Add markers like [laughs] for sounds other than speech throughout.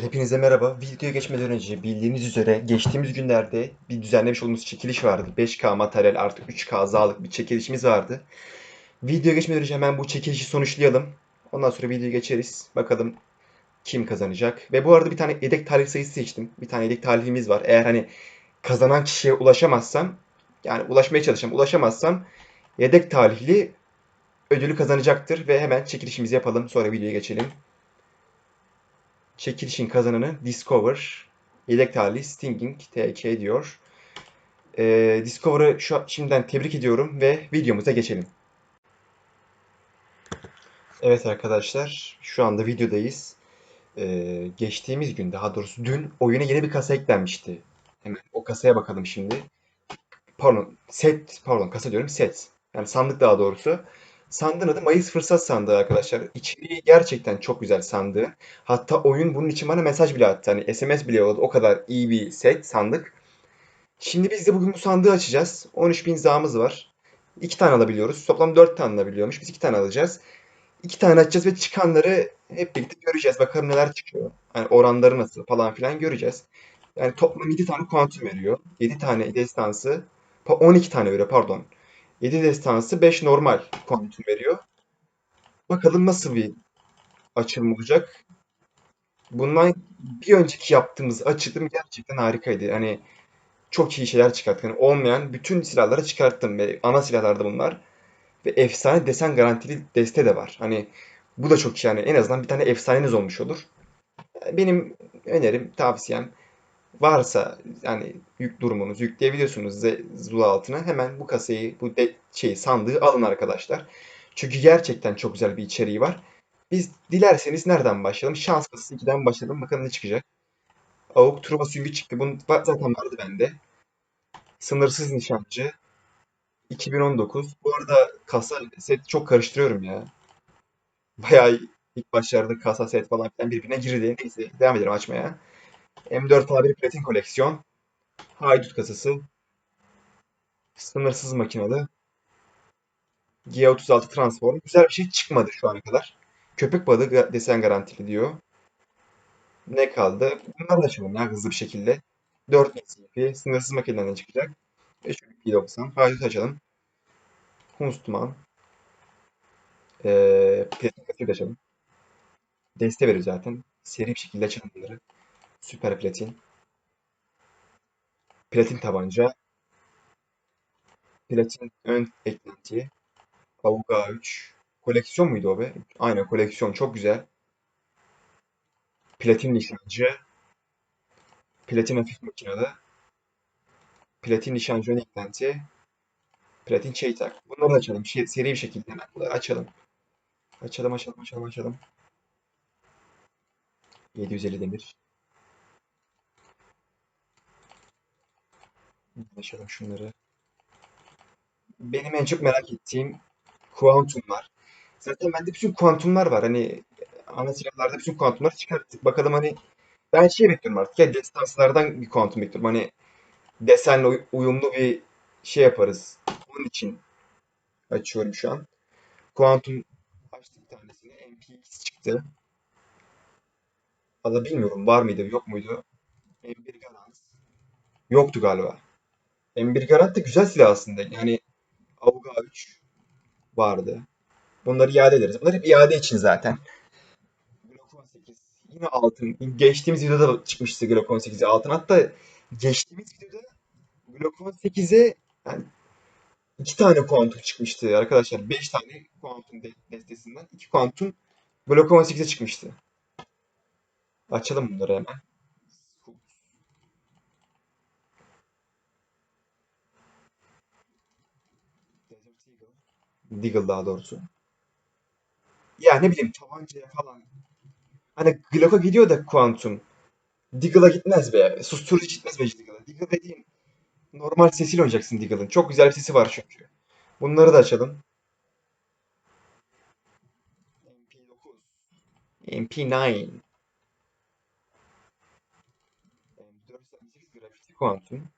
Hepinize merhaba. Videoya geçmeden önce bildiğiniz üzere geçtiğimiz günlerde bir düzenlemiş olduğumuz çekiliş vardı. 5K materyal artı 3K azalık bir çekilişimiz vardı. Videoya geçmeden önce hemen bu çekilişi sonuçlayalım. Ondan sonra videoya geçeriz. Bakalım kim kazanacak. Ve bu arada bir tane yedek talih sayısı seçtim. Bir tane yedek talihimiz var. Eğer hani kazanan kişiye ulaşamazsam yani ulaşmaya çalışacağım. Ulaşamazsam yedek talihli ödülü kazanacaktır. Ve hemen çekilişimizi yapalım. Sonra videoya geçelim. Çekilişin kazananı Discover. Yedek talih Stinging TK diyor. Ee, Discover'ı şu şimdiden tebrik ediyorum ve videomuza geçelim. Evet arkadaşlar, şu anda videodayız. Ee, geçtiğimiz gün, daha doğrusu dün oyuna yeni bir kasa eklenmişti. Hemen o kasaya bakalım şimdi. Pardon, set, pardon kasa diyorum set. Yani sandık daha doğrusu. Sandığın adı Mayıs Fırsat Sandığı arkadaşlar. İçeriği gerçekten çok güzel sandığı. Hatta oyun bunun için bana mesaj bile attı. Hani SMS bile yolladı. O kadar iyi bir set sandık. Şimdi biz de bugün bu sandığı açacağız. 13.000 zamız var. 2 tane alabiliyoruz. Toplam 4 tane alabiliyormuş. Biz 2 tane alacağız. 2 tane açacağız ve çıkanları hep birlikte göreceğiz. Bakalım neler çıkıyor. Yani oranları nasıl falan filan göreceğiz. Yani toplam 7 tane kuantum veriyor. 7 tane destansı. 12 tane veriyor pardon. 7 destansı 5 normal kuantum veriyor. Bakalım nasıl bir açılım olacak. Bundan bir önceki yaptığımız açılım gerçekten harikaydı. Hani çok iyi şeyler çıkarttık. Hani olmayan bütün silahları çıkarttım ve ana silahlar da bunlar. Ve efsane desen garantili deste de var. Hani bu da çok iyi yani. En azından bir tane efsaneniz olmuş olur. Benim önerim, tavsiyem varsa yani yük durumunuz yükleyebiliyorsunuz Zula altına. Hemen bu kasayı, bu de, şeyi, sandığı alın arkadaşlar. Çünkü gerçekten çok güzel bir içeriği var. Biz dilerseniz nereden başlayalım? Şans kasası 2'den başlayalım. Bakalım ne çıkacak. Avuk Truva Süngü çıktı. Bunun zaten vardı bende. Sınırsız Nişancı. 2019. Bu arada kasa set çok karıştırıyorum ya. Bayağı ilk başlarda kasa set falan birbirine girdi. Neyse devam edelim açmaya. M4 A1 Platin koleksiyon. Haydut kasası. Sınırsız makinalı. G36 transform. Güzel bir şey çıkmadı şu ana kadar. Köpek balığı desen garantili diyor. Ne kaldı? Bunları da açalım ya hızlı bir şekilde. 4 NCP. Sınırsız makineden çıkacak. 390. Haydut açalım. Hunstman. Ee, Platin kasayı da açalım. Deste veriyor zaten. Seri bir şekilde açalım bunları. Süper platin. Platin tabanca. Platin ön eklenti. Avuga 3. Koleksiyon muydu o be? Aynen koleksiyon. Çok güzel. Platin nişancı. Platin hafif makinalı. Platin nişancı ön eklenti. Platin çeytak. Bunları da açalım. Şey, seri bir şekilde hemen bunları açalım. Açalım açalım açalım açalım. 750 demir. Açalım şunları. Benim en çok merak ettiğim kuantumlar. Zaten bende bütün kuantumlar var. Hani ana silahlarda bütün kuantumları çıkarttık. Bakalım hani ben şey bekliyorum artık ya destanslardan bir kuantum bekliyorum. Hani desenle uy- uyumlu bir şey yaparız. Onun için açıyorum şu an. Kuantum açtık tanesini. MPX çıktı. Valla bilmiyorum var mıydı yok muydu? M1 Garant. Yoktu galiba. M1 Garant da güzel silah aslında. Yani Avuga 3 vardı. Bunları iade ederiz. Bunlar hep iade için zaten. Glock 18 yine altın. Geçtiğimiz videoda da çıkmıştı Glock 18'e altın. Hatta geçtiğimiz videoda Glock 18'e yani iki tane kuantum çıkmıştı arkadaşlar. Beş tane kuantum de- destesinden iki kuantum Glock 18'e çıkmıştı. Açalım bunları hemen. Deagle daha doğrusu. Ya ne bileyim tabancaya falan. Hani Glock'a gidiyor da kuantum. Deagle'a gitmez be. Susturucu gitmez be Deagle'a. Deagle dediğin normal sesiyle oynayacaksın Deagle'ın. Çok güzel bir sesi var çünkü. Bunları da açalım. MP9. MP9. M488 grafiti kuantum.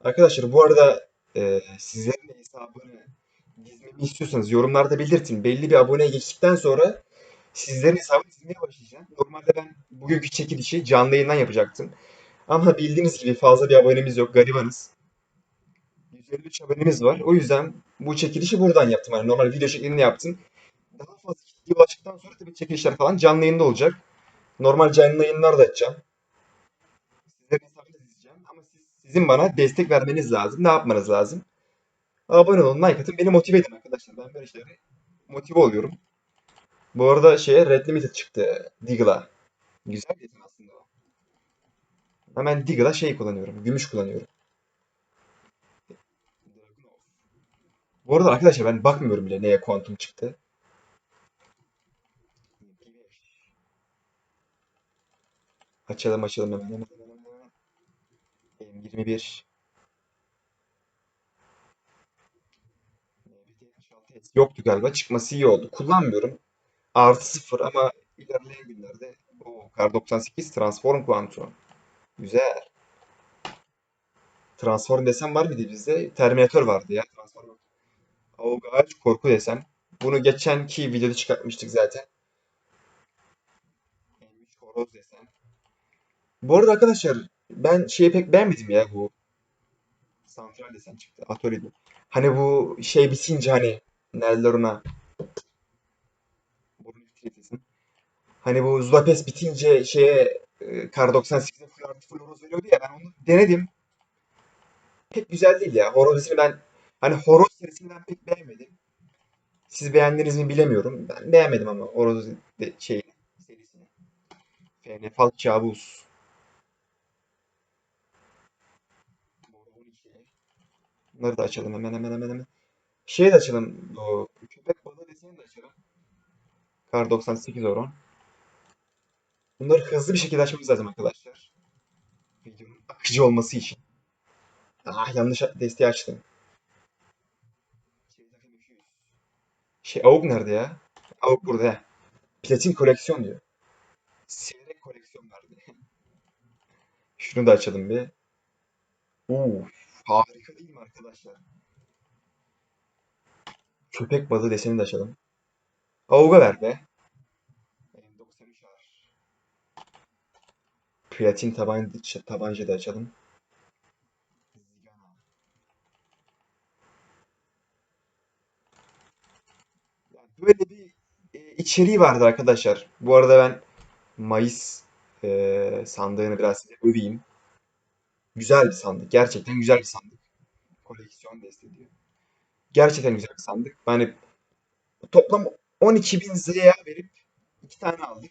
Arkadaşlar bu arada e, sizlerin de hesabını dizmemi istiyorsanız yorumlarda belirtin. Belli bir aboneye geçtikten sonra Sizlerin hesabını dizmeye başlayacağım. Normalde ben bugünkü çekilişi canlı yayından yapacaktım. Ama bildiğiniz gibi fazla bir abonemiz yok. Garibanız. 153 abonemiz var. O yüzden bu çekilişi buradan yaptım. Hani normal video şeklinde yaptım. Daha fazla kitleye ulaştıktan sonra tabii çekilişler falan canlı yayında olacak. Normal canlı yayınlar da açacağım. Sizlerin hesabını dizeceğim. Ama siz, sizin bana destek vermeniz lazım. Ne yapmanız lazım? Abone olun, like atın. Beni motive edin arkadaşlar. Ben böyle şeylere motive oluyorum. Bu arada şeye Red Limited çıktı. Diggle'a. Güzel bir isim aslında. Hemen Diggle'a şey kullanıyorum. Gümüş kullanıyorum. Bu arada arkadaşlar ben bakmıyorum bile neye kuantum çıktı. Açalım açalım hemen hemen hemen hemen. M21 yoktu galiba. Çıkması iyi oldu. Kullanmıyorum. Artı sıfır ama ilerleyen günlerde o Kar 98 Transform Quantum. Güzel. Transform desem var mıydı bizde? Terminator vardı ya. Transform. Avgaç korku desem. Bunu geçenki videoda çıkartmıştık zaten. M3 horoz desem. Bu arada arkadaşlar ben şeyi pek beğenmedim ya bu santral desem çıktı. Atölyede. Hani bu şey bitince hani titretesin. Hani bu Zulapes bitince şeye e, Kar 98'e full artı full horoz veriyordu ya ben onu denedim. Pek güzel değil ya. Horoz ben hani horoz serisini ben pek beğenmedim. Siz beğendiniz mi bilemiyorum. Ben beğenmedim ama horoz şey serisini. FN Falk Cabus. Bunları da açalım hemen hemen hemen hemen. Şeyi de açalım. O köpek balığı deseni de açalım. Kar 98 Oron. Bunları hızlı bir şekilde açmamız lazım arkadaşlar. Videonun akıcı olması için. Ah yanlış desteği açtım. Şey AUG nerede ya? AUG burada. Platin koleksiyon diyor. Seyrek koleksiyon verdi. [laughs] Şunu da açalım bir. Uf, harika değil mi arkadaşlar? Köpek balığı deseni de açalım. AUG'a ver be. M93 var. Platin tabanca, tabanca da açalım. Böyle bir e, içeriği vardı arkadaşlar. Bu arada ben Mayıs e, sandığını biraz öveyim. Güzel bir sandık. Gerçekten güzel bir sandık. Koleksiyon desteği. Gerçekten güzel bir sandık. Yani toplam 12.000 ZA verip iki tane aldık.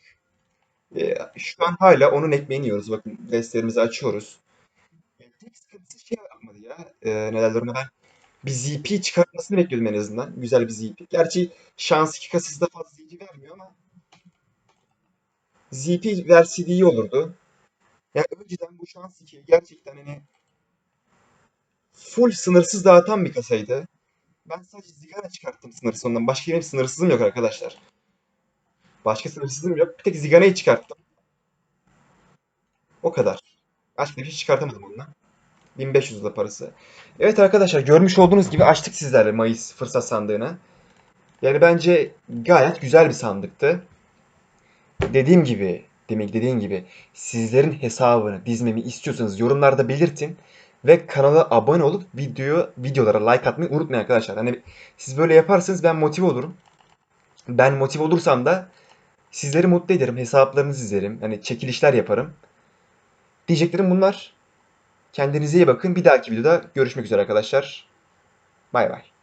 E, şu an hala onun ekmeğini yiyoruz. Bakın destlerimizi açıyoruz. E, tek sıkıntısı şey yapmadı ya. E, ne ona ben bir ZP çıkartmasını bekliyordum en azından. Güzel bir ZP. Gerçi şans 2 kasası da fazla ZP vermiyor ama ZP verseydi iyi olurdu. Yani önceden bu şans 2 gerçekten hani full sınırsız dağıtan bir kasaydı. Ben sadece Zigana çıkarttım sınırsız ondan. Başka benim sınırsızım yok arkadaşlar. Başka sınırsızım yok. Bir tek Zigana'yı çıkarttım. O kadar. Başka bir şey çıkartamadım ondan. 1500 da parası. Evet arkadaşlar görmüş olduğunuz gibi açtık sizlerle Mayıs fırsat sandığını. Yani bence gayet güzel bir sandıktı. Dediğim gibi, demek dediğim gibi sizlerin hesabını dizmemi istiyorsanız yorumlarda belirtin. Ve kanala abone olup video videolara like atmayı unutmayın arkadaşlar. Hani siz böyle yaparsanız ben motive olurum. Ben motive olursam da sizleri mutlu ederim. Hesaplarınızı izlerim. Hani çekilişler yaparım. Diyeceklerim bunlar. Kendinize iyi bakın. Bir dahaki videoda görüşmek üzere arkadaşlar. Bay bay.